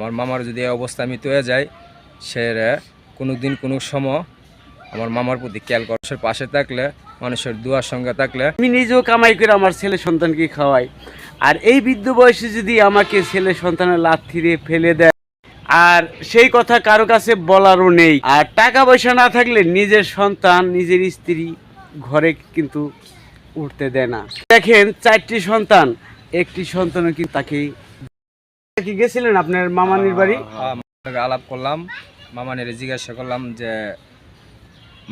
আমার মামার যদি এই অবস্থা আমি তৈরি যাই, সে কোনো দিন কোনো সময় আমার মামার প্রতি খেয়াল করছে পাশে থাকলে, মানুষের দুয়ার সঙ্গে থাকলে। আমি নিজেও কামাই করে আমার ছেলে সন্তানকে খাওয়াই। আর এই বৃদ্ধ বয়সে যদি আমাকে ছেলে সন্তানের লাথি দিয়ে ফেলে দেয়, আর সেই কথা কারও কাছে বলারও নেই। আর টাকা পয়সা না থাকলে নিজের সন্তান, নিজের স্ত্রী ঘরে কিন্তু উঠতে দেয় না। দেখেন, চারটি সন্তান, একটি সন্তানও কিন্তু তাকে কি গেছিলেন আপনার মামানির বাড়ি? হ্যাঁ, আলাপ করলাম। মামানের জিজ্ঞাসা করলাম যে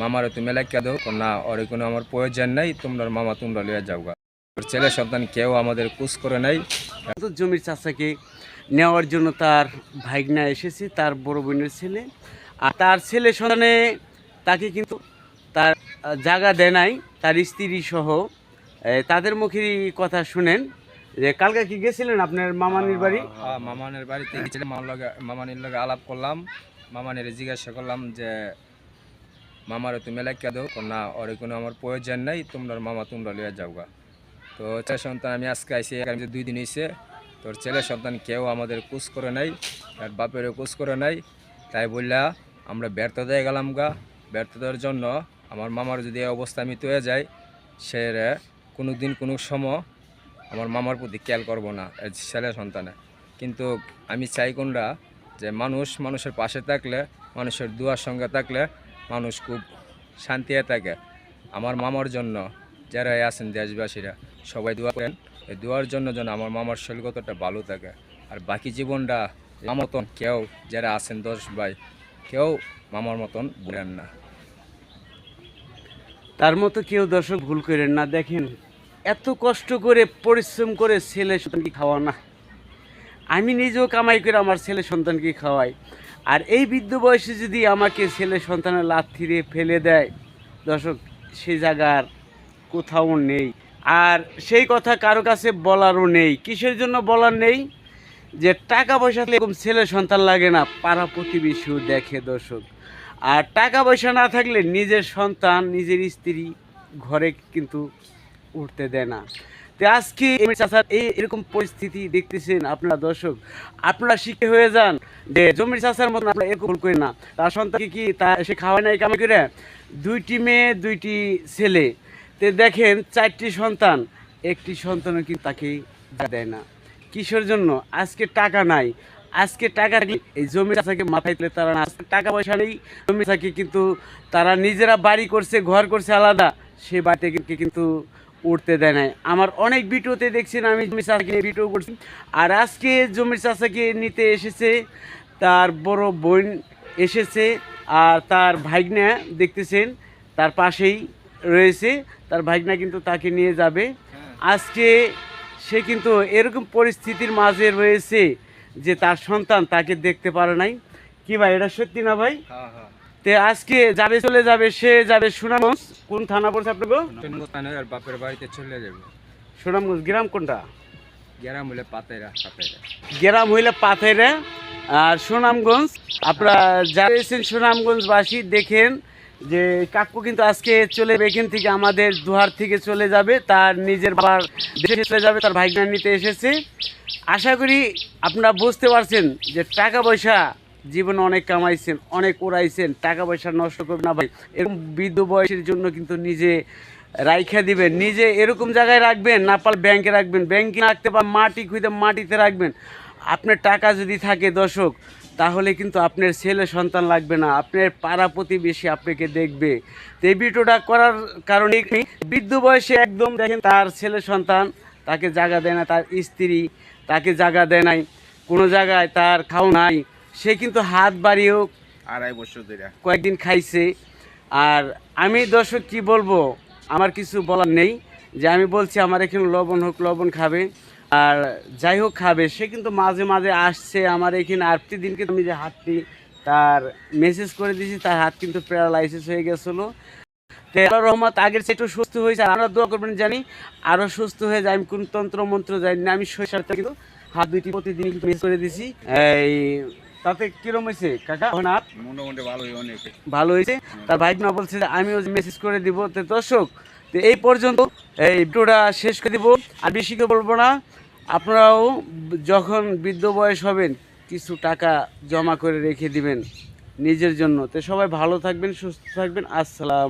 মামার তুমি লেখা দাও? না ওর কোনো আমার প্রয়োজন নেই তোমরা মামা তোমরা লিয়ে যাও গা ছেলে সন্তান কেউ আমাদের কুস করে নেই। জমির চাষাকে নেওয়ার জন্য তার ভাইগনা এসেছে তার বড় বোনের ছেলে। আর তার ছেলে সন্তানে তাকে কিন্তু তার জায়গা দেয় নাই তার স্ত্রী সহ। তাদের মুখেরই কথা শুনেন। যে কালকে কি গেছিলেন আপনার মামানির বাড়ি? হ্যাঁ, মামানের বাড়িতে গেছিলাম মামার লগে মামানির লগে আলাপ করলাম। মামানের জিজ্ঞাসা করলাম যে মামার তুমি লেখা দাও। না ওর কোনো আমার প্রয়োজন নেই তোমরা মামা তোমরা লিয়ে যাও গা তো ছেলে সন্তান আমি আজকে আইসি দুই দিন হয়েছে তোর ছেলে সন্তান কেউ আমাদের কুস করে নাই আর বাপেরও কুস করে নাই। তাই বললা আমরা ব্যর্থ দিয়ে গেলাম গা। ব্যর্থতার জন্য আমার মামার যদি এই অবস্থা আমি তৈরি যাই সে কোনো দিন কোনো সময় আমার মামার প্রতি খেয়াল করব না ছেলে সন্তানে। কিন্তু আমি চাই কোনটা যে মানুষ মানুষের পাশে থাকলে, মানুষের দুয়ার সঙ্গে থাকলে মানুষ খুব শান্তিতে থাকে। আমার মামার জন্য যারা আছেন দেশবাসীরা, সবাই দোয়া করেন, এই দোয়ার জন্য যেন আমার মামার শৈলগতটা ভালো থাকে। আর বাকি জীবনটা আমার মতন কেউ যারা আছেন দশ ভাই, কেউ মামার মতন বলেন না। তার মতো কেউ দর্শক ভুল করেন না, দেখেন। এত কষ্ট করে পরিশ্রম করে ছেলে সন্তানকে খাওয়া না। আমি নিজেও কামাই করে আমার ছেলে সন্তানকে খাওয়াই। আর এই বৃদ্ধ বয়সে যদি আমাকে ছেলে সন্তানের লাথি দিয়ে ফেলে দেয়, দর্শক, সে জায়গার কোথাও নেই। আর সেই কথা কারও কাছে বলারও নেই। কিসের জন্য বলার নেই? যে টাকা পয়সা এরকম ছেলে সন্তান লাগে না, পাড়া প্রতিবেশীও দেখে দর্শক। আর টাকা পয়সা না থাকলে নিজের সন্তান, নিজের স্ত্রী ঘরে কিন্তু উঠতে দেয় না। তো আজকে চাচার এই এরকম পরিস্থিতি দেখতেছেন আপনারা দর্শক। আপনারা শিখে হয়ে যান যে জমির চাচার মতন আপনারা এরকম করেন না। তার সন্তানকে কি তা সে খাওয়ায় নাই কামাই করে? দুইটি মেয়ে, দুইটি ছেলে। তো দেখেন চারটি সন্তান, একটি সন্তানও কিন্তু তাকে দেয় না। কিসের জন্য? আজকে টাকা নাই। আজকে টাকা এই জমি চাষাকে মাথায় তুলে তারা না। আজকে টাকা পয়সা নেই জমি চাষাকে কিন্তু তারা নিজেরা বাড়ি করছে, ঘর করছে আলাদা। সে বাড়িতে কিন্তু উঠতে দেয় নাই। আমার অনেক ভিডিওতে দেখছেন আমি জমি চাষাকে নিয়ে ভিডিও করছি। আর আজকে জমির চাষাকে নিতে এসেছে, তার বড় বোন এসেছে আর তার ভাইগনা দেখতেছেন, তার পাশেই রয়েছে, তার ভাইগনা কিন্তু তাকে নিয়ে যাবে। আজকে সে কিন্তু এরকম পরিস্থিতির মাঝে রয়েছে যে তার সন্তান তাকে দেখতে পারে নাই। কি ভাই, এটা সত্যি না ভাই? হ্যাঁ হ্যাঁ। তে আজকে যাবে চলে যাবে সে যাবে সুনামগঞ্জ। কোন থানা পড়ছে আপনাকে বাপের বাড়িতে চলে যাবে। সুনামগঞ্জ গ্রাম কোনটা? গেরাম পাতাইরা গ্রাম হইলে পাথেরা আর সুনামগঞ্জ আপনারা যারা এসেছেন সুনামগঞ্জবাসী দেখেন যে কাকু কিন্তু আজকে চলে এখান থেকে আমাদের দুহার থেকে চলে যাবে। তার নিজের বাবার দেশে চলে যাবে তার ভাইগনা নিতে এসেছে। আশা করি আপনারা বুঝতে পারছেন যে টাকা পয়সা জীবনে অনেক কামাইছেন, অনেক উড়াইছেন, টাকা পয়সা নষ্ট করবেন না ভাই। এরকম বৃদ্ধ বয়সের জন্য কিন্তু নিজে রাইখা দিবেন, নিজে এরকম জায়গায় রাখবেন, না পারলে ব্যাংকে রাখবেন। ব্যাংকে রাখতে বা মাটি খুঁজে মাটিতে রাখবেন। আপনার টাকা যদি থাকে দর্শক, তাহলে কিন্তু আপনার ছেলে সন্তান লাগবে না, আপনার পাড়া প্রতিবেশী আপনাকে দেখবে। তো এই ভিডিওটা করার কারণে বৃদ্ধ বয়সে একদম দেখেন তার ছেলে সন্তান, তাকে জায়গা দেয় না তার স্ত্রী, তাকে জায়গা দেয় নাই। কোনো জায়গায় তার খাও নাই। সে কিন্তু হাত বাড়িয়েও আড়াই বছর ধরে। কয়েকদিন খাইছে। আর আমি দর্শক কি বলব আমার কিছু বলার নেই। যে আমি বলছি আমার এখানে লবণ হোক লবণ খাবে। আর যাই হোক খাবে সে কিন্তু মাঝে মাঝে আসছে আমার এখানে। আর দিনকে আমি যে হাতটি তার মেসেজ করে দিয়েছি তার হাত কিন্তু প্যারালাইসিস হয়ে গেছিল। তো আল্লাহর রহমত আগের চেয়ে একটু সুস্থ হয়েছে। আর আমরা দোয়া করবেন জানি আরও সুস্থ হয়ে যায়। আমি কোন তন্ত্র মন্ত্র জানি না আমি শৈশবটা কিন্তু হাত দুইটি প্রতিদিন মেসেজ করে দিছি এই তাতে কিরম হয়েছে? কাকা হাত মোটামুটি ভালোই অনেক ভালো হয়েছে? তার ভাই না বলছে আমিও মেসেজ করে দিব। তো দর্শক তো এই পর্যন্ত এই ভিডিওটা শেষ করে দিব। আর বেশি করে বলব না আপনারাও যখন বৃদ্ধ বয়স হবেন কিছু টাকা জমা করে রেখে দিবেন নিজের জন্য। তো সবাই ভালো থাকবেন সুস্থ থাকবেন। আসসালাম।